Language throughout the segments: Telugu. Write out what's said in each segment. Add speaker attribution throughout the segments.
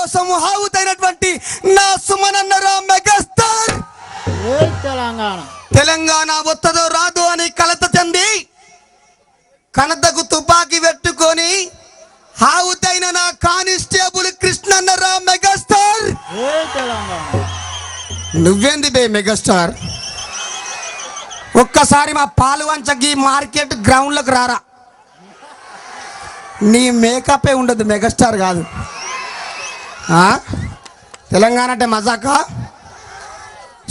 Speaker 1: కోసం హావుతైనటువంటి నా సుమనన్నరా మెగాస్టార్.
Speaker 2: తెలంగాణ?
Speaker 1: తెలంగాణ రాదు అని కలత చెంది కనతకు తుపాకీ పెట్టుకొని హావుతైన నా కానిస్టేబుల్ కృష్ణన్నరా మెగాస్టార్. నువ్వేంది బే మెగాస్టార్? ఒక్కసారి మా పాలు వంచకి మార్కెట్ గ్రౌండ్లకు రారా. నీ మేకపే ఉండదు మెగాస్టార్ కాదు? తెలంగాణ అంటే మజాకా?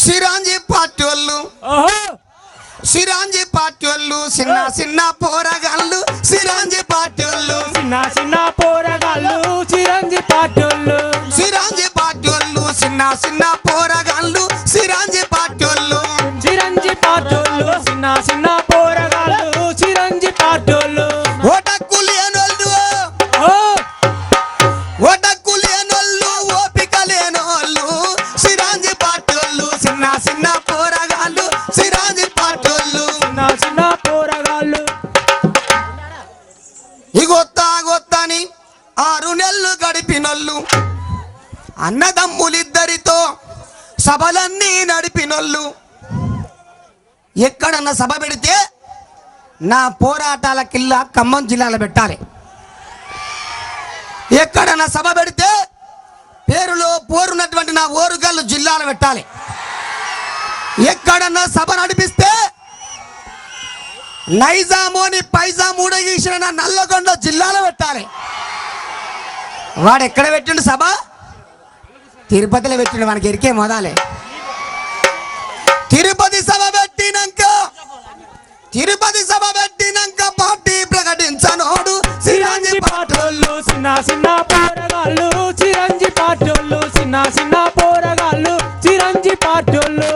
Speaker 1: సిరాంజీ పార్టీ వాళ్ళు. సిరాంజీ పార్టీ వాళ్ళు చిన్న చిన్న పోరగాళ్ళు సిరాంజీ పార్టీ వాళ్ళు.
Speaker 2: చిన్న చిన్న పోరగాళ్ళు చిరంజి పాటోళ్ళు
Speaker 1: సిరాంజీ పార్టీ వాళ్ళు చిన్న చిన్న పోరగాళ్ళు సిరాంజీ పార్టీ వాళ్ళు.
Speaker 2: చిరంజి పాటోళ్ళు చిన్న చిన్న పోరగాళ్ళు చిరంజి పాటోళ్ళు
Speaker 1: ఓటక్కు ఎక్కడన్నా సభ పెడితే నా పోరాటాల కిల్లా ఖమ్మం జిల్లాలో పెట్టాలి. ఎక్కడన్నా సభ పెడితే పేరులో పోరున్నటువంటి నా ఓరుగల్లు జిల్లాలో పెట్టాలి. ఎక్కడన్నా సభ నడిపిస్తే నైజామోని పైజా ఊడగీసిన నా నల్లగొండ జిల్లాలో పెట్టాలి. వాడు ఎక్కడ పెట్టిండు సభ? తిరుపతిలో పెట్టిండు మనకి ఎరికే మొదలే. తిరుపతి సభ తిరుపతి సభ పెట్టినాక పార్టీ ప్రకటించనోడు.
Speaker 2: చిరంజి పాటోళ్ళు చిన్న చిన్న పోరగాళ్ళు. చిరంజి పాటోళ్ళు చిన్న చిన్న పోరగాళ్ళు. చిరంజి పాటోళ్ళు.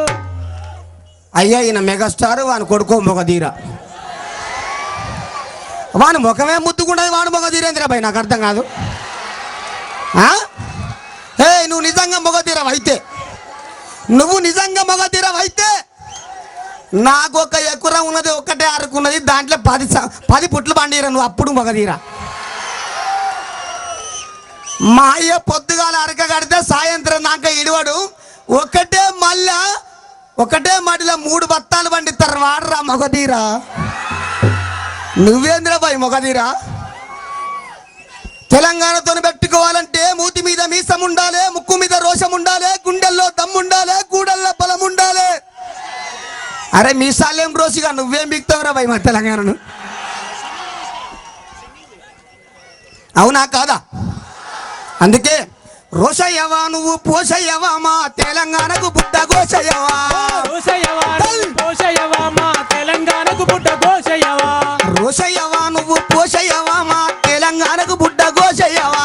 Speaker 1: అయ్యా ఈయన మెగాస్టార్ వాని కొడుకో మొగధీర వాని ముఖమే ముద్దుకుంటుంది వాడు మొగధీరేంద్ర భయ్? నాకు అర్థం కాదు. ఆ? ఏ నువ్వు నిజంగా మొగధీరవు అయితే నువ్వు నిజంగా మొగధీరవు అయితే నాకు ఒక ఎకుర ఉన్నది ఒక్కటే అరుకున్నది దాంట్లో పది స- పది పుట్లు పండిరా నువ్వు అప్పుడు మగదీరా. మా అయ్య పొద్దుగాల అరక కడితే సాయంత్రం దాకా ఇడవడు ఒకటే మళ్ళా ఒకటే మడిలో మూడు బత్తాలు పండిస్తారు వాడరా మొగధీరా నువ్వేంద్ర బాయ్ మొగధీరా తెలంగాణతో పెట్టుకోవాలంటే మూతి మీద మీసం ఉండాలి ముక్కు మీద రోషం ఉండాలి గుండెల్లో దమ్ముండాలి కూడల్లో బలం ఉండాలి అరే మీసాలేం రోసిగా నువ్వేం బిక్తావురా బాయ్ మా తెలంగాణను? అవునా కాదా? అందుకే రోషయ్యవా నువ్వు పోషయ్యవా మా తెలంగాణకు బుట్ట గోషయ్యవా
Speaker 2: రోషయ్యవా మా తెలంగాణకు పుట్ట ఘోషయ్యవా
Speaker 1: రోషయ్యవా నువ్వు పోషయ్యవా మా తెలంగాణకు బుట్ట గోషయ్యవా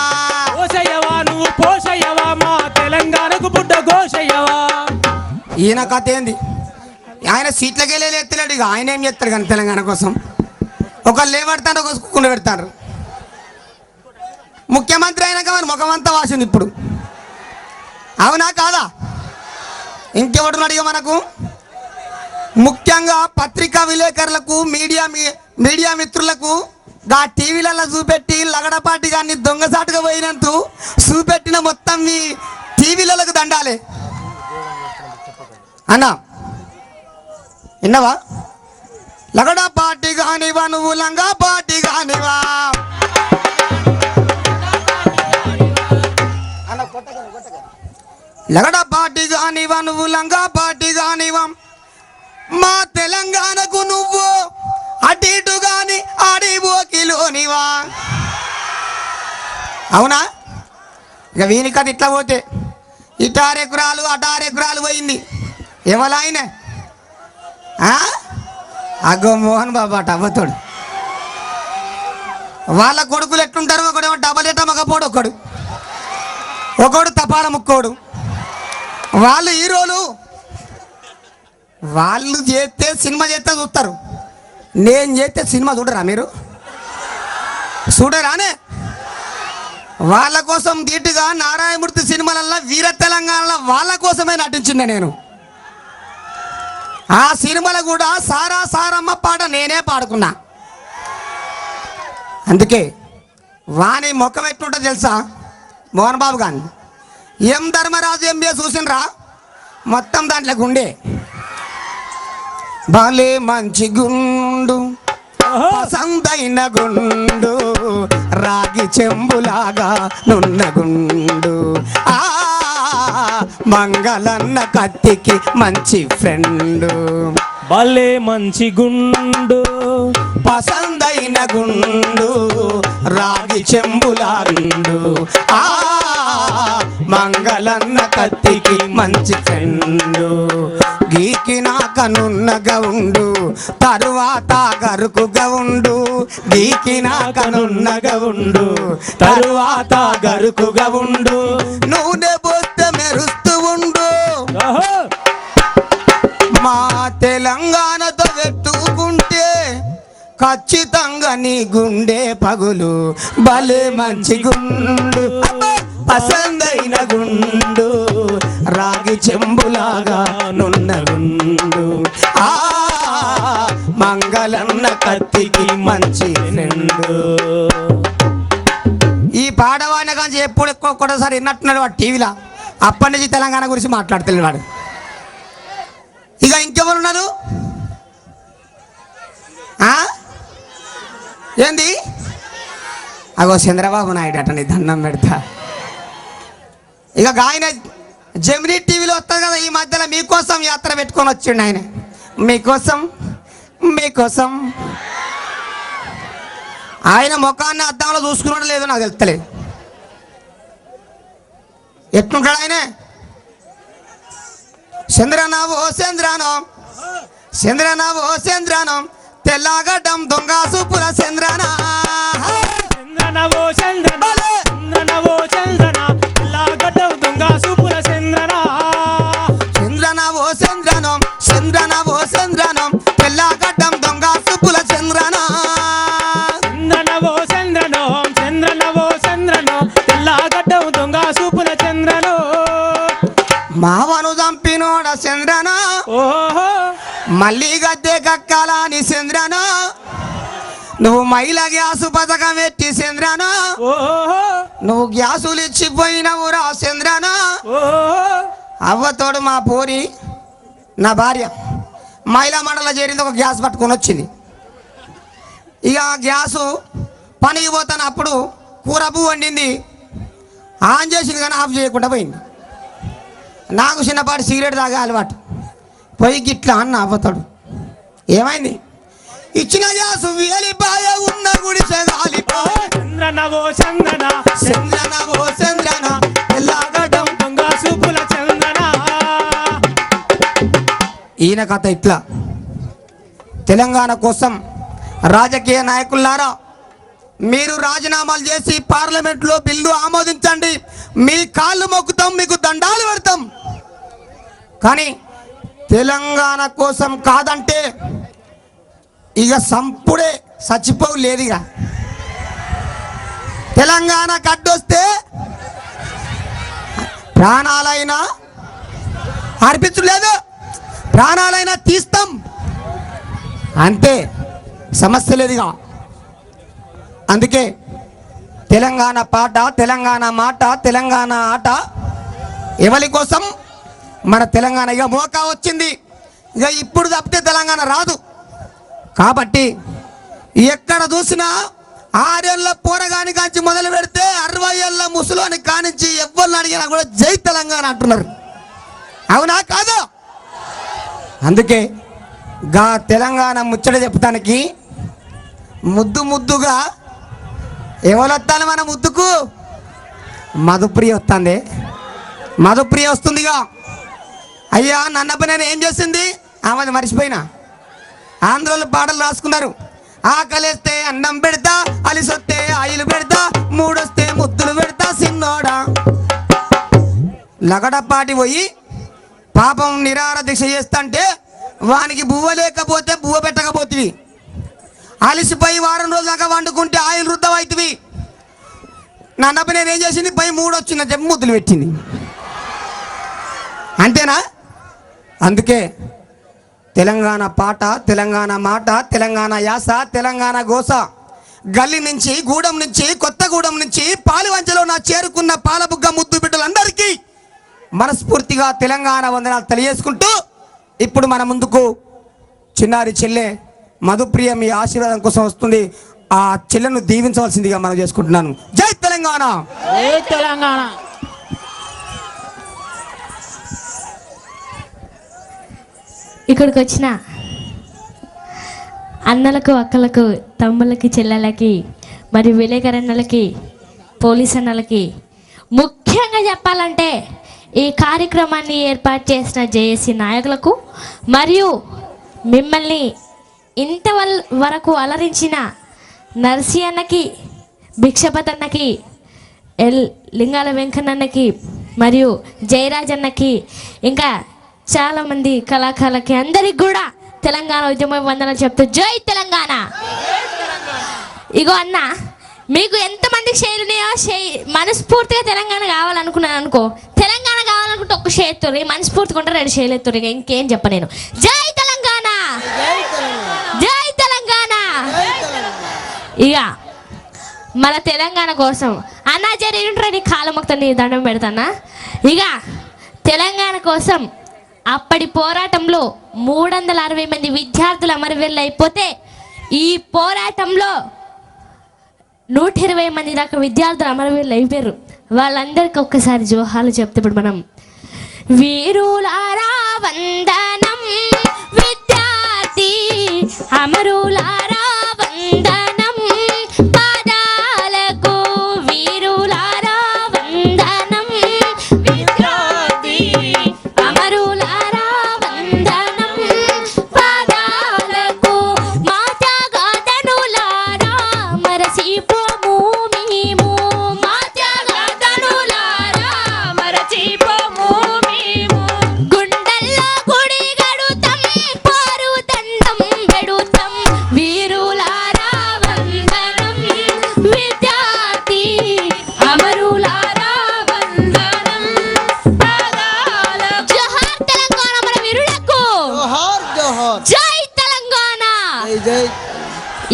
Speaker 2: పోషయ్యవా నువ్వు పోషయ్యవా మా తెలంగాణకు పుట్ట ఘోషయ్యవా
Speaker 1: ఈయన కథ ఏంది? ఆయన సీట్లకి వెళ్ళి ఎత్తలేడు ఇక. ఆయన ఏం చేస్తారు కానీ తెలంగాణ కోసం? ఒకళ్ళు లేబడతారు ఒక కుండ పెడతారు ముఖ్యమంత్రి అయినాక మరి ముఖమంతా వాసింది ఇప్పుడు. అవునా కాదా? ఇంకెవడు అడిగా మనకు? ముఖ్యంగా పత్రికా విలేకరులకు మీడియా మీ- మీడియా మిత్రులకు ఆ టీవీలలో చూపెట్టి లగడపాటి కానీ దొంగసాటుగా పోయినందు చూపెట్టిన మొత్తం మీ టీవీలకు దండాలి. అన్నా విన్నావా? లగడ పార్టీ కానివా నువ్వు లంగా పార్టీ కానివా లగడ పార్టీ కానివా నువ్వు లంగా పార్టీ కానివా మా తెలంగాణకు నువ్వు అటు ఇటు గాని ఆడి ఓకిలోనివా. అవునా? ఇక వీని కథ ఇట్లా పోతే. ఇటారెకురాలు అటారెకురాలు పోయింది. ఎవలైనా అగ్గో మోహన్ బాబు అట అవ్వతోడు వాళ్ళ కొడుకులు ఎట్లుంటారు ఒకడేమో డబల్ ఎట మగపోడు ఒకడు. ఒకడు తపాల ముక్కోడు. వాళ్ళు హీరోలు. వాళ్ళు చేస్తే సినిమా చేస్తే చూస్తారు. నేను చేస్తే సినిమా చూడరా మీరు? చూడరానే? వాళ్ళ కోసం ధీటుగా నారాయణమూర్తి సినిమాలల్లో వీర తెలంగాణలో వాళ్ళ కోసమే నటించిందే నేను. ఆ సినిమాలో కూడా సారా సారమ్మ పాట నేనే పాడుకున్నా. అందుకే వాని ముఖం ఎట్లుంటో తెలుసా? మోహన్ బాబు గాని ఎం ధర్మరాజు ఎంబీఏ చూసినరా మొత్తం దాంట్లో గుండె. భలే మంచి గుండు
Speaker 2: ఓహో.
Speaker 1: పసందైన గుండు రాగి చెంబులాగా నున్న గుండు. ఆ మంగళన్న కత్తికి మంచి ఫ్రెండు.
Speaker 2: భలే మంచి గుండు.
Speaker 1: పసందైన గుండు రాగి చెంబులాగుండు ఆ మంగళన్న కత్తికి మంచి ఫ్రెండు. గీకినాక నున్నగా ఉండు తరువాత గరుకుగా ఉండు. గీకినాక నున్నగా ఉండు తరువాత గరుకుగా ఉండు. నూనె తెలంగాణతో పెట్టుకుంటే ఖచ్చితంగా నీ గుండె పగులు. భలే మంచి గుండు. పసందైన గుండు. రాగి చెంబులాగా నున్న గుండు. ఆ మంగళన్న కత్తికి మంచి నిండు. ఈ పాడవాడిన కానీ ఎప్పుడు ఎక్కువ ఒక్కొక్కసారి విన్నట్టున్నాడు వాడు టీవీలో. అప్పటి నుంచి తెలంగాణ గురించి మాట్లాడుతున్నాడు వాడు. ఇక ఇంకెవరు ఉన్నారు? ఆ? ఏంది? అగో చంద్రబాబు నాయుడు అట నీ దండం పెడతా. ఇక ఆయన జమినీ టీవీలో వస్తారు కదా ఈ మధ్యలో మీకోసం యాత్ర పెట్టుకొని వచ్చిండు ఆయన. మీకోసం మీకోసం. ఆయన ముఖాన్ని అద్దంలో చూసుకున్నాడు లేదో నాకు తెలుస్తలేదు. ఎట్లుంటాడు ఆయన? చంద్రనా ఓ చంద్రానం. చంద్రనా ఓ చంద్రానం. తెల్లగడ్డం దొంగ సూపుల చంద్రనా.
Speaker 2: చంద్రనవో చంద్రన.
Speaker 1: మళ్ళీ గద్దె కక్కాలని చంద్రనా? నువ్వు మహిళ గ్యాసు పథకం ఎట్టి చంద్రనా? నువ్వు గ్యాసులు ఇచ్చిపోయినవు రా చంద్రనా? అవ్వతోడు మా పోరి నా భార్య మహిళా మండలం చేరింది ఒక గ్యాస్ పట్టుకొని వచ్చింది. ఇక గ్యాసు పనికి పోతాను అప్పుడు కూర పువ్వు వండింది. ఆన్ చేసింది కానీ ఆఫ్ చేయకుండా పోయింది. నాకు చిన్నపాటి సిగరెట్ తాగే అలవాటు. పోయి గిట్లా అన్న అవ్వతాడు ఏమైంది? ఇచ్చిన గ్యాసు వేలిపాయ ఉన్న గుడిసె గాలిపాయ
Speaker 2: చంద్రనవో చంద్రన
Speaker 1: చంద్రన ఎల్లాగడ్డం
Speaker 2: దొంగ సూపుల చంద్రన
Speaker 1: ఈయన కథ ఇట్లా. తెలంగాణ కోసం రాజకీయ నాయకులారా మీరు రాజీనామాలు చేసి పార్లమెంట్లో బిల్లు ఆమోదించండి. మీ కాళ్ళు మొక్కుతాం మీకు దండాలు పెడతాం. కానీ తెలంగాణ కోసం కాదంటే ఇక సంపుడే చచ్చిపోవు లేదుగా. ఇక తెలంగాణ కడ్డొస్తే ప్రాణాలైనా అర్పించలేదు? ప్రాణాలైనా తీస్తాం. అంతే సమస్య లేదుగా. అందుకే తెలంగాణ పాట తెలంగాణ మాట తెలంగాణ ఆట ఎవరి కోసం? మన తెలంగాణ ఇక మోకా వచ్చింది. ఇక ఇప్పుడు తప్పితే తెలంగాణ రాదు. కాబట్టి ఎక్కడ చూసినా ఆరేళ్ళ పోరగాని కాంచి మొదలు పెడితే అరవై ఏళ్ళ ముసలోని కానించి ఎవరిని అడిగినా కూడా జై తెలంగాణ అంటున్నారు. అవునా కాదు? అందుకే గా తెలంగాణ ముచ్చట చెప్తానికి ముద్దు ముద్దుగా ఎవరొత్తాను మన ముద్దుకు? మధుప్రియ వస్తుంది. మధుప్రియ వస్తుందిగా. అయ్యా నన్నప్ప నేను ఏం చేసింది? ఆమెది మర్చిపోయినా. ఆంధ్రలో పాటలు రాసుకున్నారు. ఆకలిస్తే అన్నం పెడతా అలిసొస్తే ఆయిలు పెడతా మూడొస్తే ముద్దులు పెడతా సిన్నోడా. లగడపాటి పోయి పాపం నిరార దీక్ష చేస్తుంటే వానికి బువ్వ లేకపోతే బువ్వ పెట్టకపోతుంది అలిసిపోయి వారం రోజుల దాకా వండుకుంటే ఆయిల్ వృద్ధం అవుతుంది నన్నప్ప నేను ఏం చేసింది? పై మూడు వచ్చిందని చెప్పి ముద్దులు పెట్టింది. అంతేనా? అందుకే తెలంగాణ పాట తెలంగాణ మాట తెలంగాణ యాస తెలంగాణ గోస. గల్లి నుంచి గూడెం నుంచి కొత్తగూడెం నుంచి పాలివంచలో నా చేరుకున్న పాలబుగ్గ ముద్దు బిడ్డలందరికీ మనస్ఫూర్తిగా తెలంగాణ వందనాలు తెలియజేసుకుంటూ ఇప్పుడు మన ముందుకు చిన్నారి చెల్లె మధుప్రియ మీ ఆశీర్వాదం కోసం వస్తుంది. ఆ చెల్లెను దీవించవలసిందిగా మనం చేసుకుంటున్నాను. జై తెలంగాణ!
Speaker 2: ఏ తెలంగాణ!
Speaker 3: ఇక్కడికి వచ్చిన అన్నలకు అక్కలకు తమ్ముళ్ళకి చెల్లెలకి మరియు విలేకరణలకి పోలీస్ అన్నలకి ముఖ్యంగా చెప్పాలంటే ఈ కార్యక్రమాన్ని ఏర్పాటు చేసిన జేఏసీ నాయకులకు మరియు మిమ్మల్ని ఇంత వల్- వరకు అలరించిన నర్సీ అన్నకి భిక్షపత్ అన్నకి ఎల్ లింగాల వెంకన్నన్నకి మరియు జయరాజ్ అన్నకి ఇంకా చాలామంది కళాకారులకి అందరికి కూడా తెలంగాణ ఉద్యమ వందనాలు చెప్తూ జై తెలంగాణ. ఇగో అన్న మీకు ఎంతమందికి షేర్ ఉన్నాయో షే మనస్ఫూర్తిగా తెలంగాణ కావాలనుకున్నాను అనుకో తెలంగాణ కావాలనుకుంటే ఒక షేర్ ఎత్తుర్రి మనస్ఫూర్తిగా ఉంటే రెండు షేర్లు ఎత్తుర్రి ఇక ఇంకేం చెప్ప నేను. జై తెలంగాణ! జై తెలంగాణ! ఇక మన తెలంగాణ కోసం అన్నా జరిగి నీ కాలు మొక్త నీ దండం పెడతానా? ఇక తెలంగాణ కోసం అప్పటి పోరాటంలో మూడు వందల అరవై మంది విద్యార్థులు అమరవీరులు అయిపోతే ఈ పోరాటంలో నూట ఇరవై మంది దాకా విద్యార్థులు అమరవీరులు అయిపోయారు వాళ్ళందరికీ ఒక్కసారి జోహాలు చెప్తే ఇప్పుడు మనం వీరులారా వందనం విద్యార్థి అమరులారా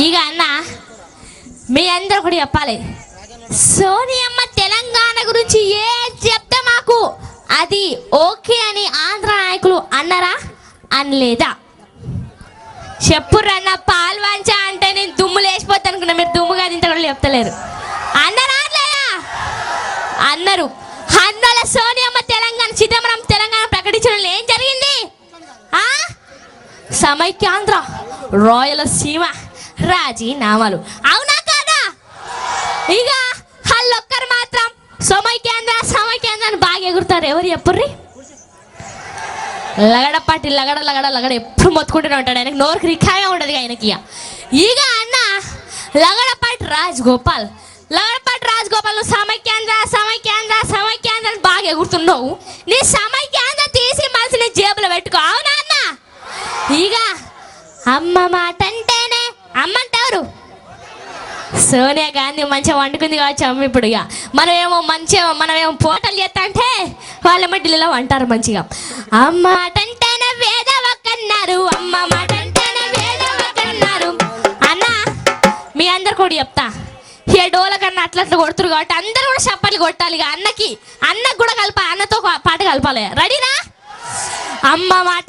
Speaker 3: ఇక అన్న మీ అందరూ కూడా చెప్పాలి. సోనియమ్మ తెలంగాణ గురించి ఏ చెప్తే మాకు అది ఓకే అని ఆంధ్ర నాయకులు అన్నారా? అనలేదా? చెప్పుర్రన్న పాల్వంచ అంటే నేను దుమ్ము లేచిపోతా అనుకున్నా మీరు దుమ్ము కాదు ఇంత కూడా చెప్తలేరు. అన్నరా అనలేదా? అన్నారు. అన్నల సోనియమ్మ తెలంగాణ చిదంబరం తెలంగాణ ప్రకటించడం ఏం జరిగింది? సమైక్యాంధ్ర. రాయలసీమ రాజీనామాలు. అవునా కాదా? ఇక వాళ్ళొక్కరు మాత్రం సమైక్యాంధ్ర సమైక్యాంధ్ర అని బాగా ఎగురుతారు. ఎవరు చెప్పుర్రి? లగడపాటి లగడ లగడ లగడ ఎప్పుడు మొత్తుకుంటూనే ఉంటాడు. ఆయనకి నోరుకి రిఖాగా ఉండదు ఆయనకి ఇక. ఇక అన్న లగడపాటి రాజ్ గోపాల్ లగడపాటి రాజ్ గోపాల్ నువ్వు సమైక్యాంధ్ర సమైక్యాంధ్ర సమైక్యాంధ్ర అని బాగా ఎగురుతున్నావు. నీ సమైక్యాంధ్ర తీసి మనిషి నీ జేబులో పెట్టుకో. అవునా అన్న? ఇక అమ్మ మాట అంటేనే అమ్మ అంటారు సోనియా గాంధీ మంచిగా వండుకుంది కావచ్చు అమ్మ ఇప్పుడు ఇక. మనమేమో మంచిగా మనమేమో పోటలు చేస్తా అంటే వాళ్ళ ఢిల్లీలో అంటారు మంచిగా. అమ్మ మాట అంటేనే వేదవకన్నారు అమ్మ మాట అంటేనే వేదవకన్నారు అన్న మీ అందరు కూడా చెప్తా. ఏ డోల కన్నా అట్లా అట్లా కొడుతురు కాబట్టి అందరూ కూడా చప్పట్లు కొట్టాలి ఇక అన్నకి. అన్నకు కూడా కలపాలి అన్నతో పాట కలపాలి. రెడీనా అమ్మ మాట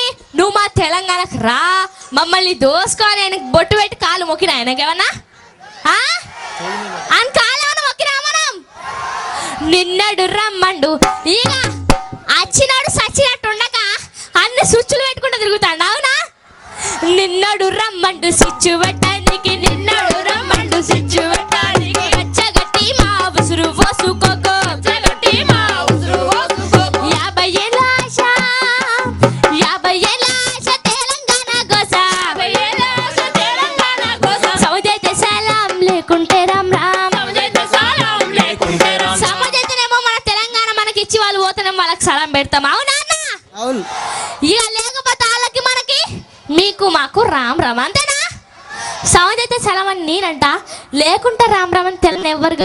Speaker 3: నువ్వు మా తెలంగాణకు రా. మమ్మల్ని దోసుకొని ఆయనకు బొట్టు పెట్టి కాలు మొక్కిన ఆయనకేమన్నా? ఆ? కాలు ఏమన్నా మొక్కినా మనం? నిన్నడు రమ్మండు. ఇక వచ్చినాడు సచ్చినట్టు ఉండక అన్ని స్విచ్లు పెట్టుకుంటూ తిరుగుతాడు అవునా? నిన్నడు రమ్మండు స్విచ్ పెట్టడానికి నిన్నడు రమ్మండు స్విచ్ పెట్ట రామ్ అంతేనా? సౌండ్ అయితే సెలవని నేనంట. లేకుంటే రామ్ రామ్ అని తెల్లని ఎవరికి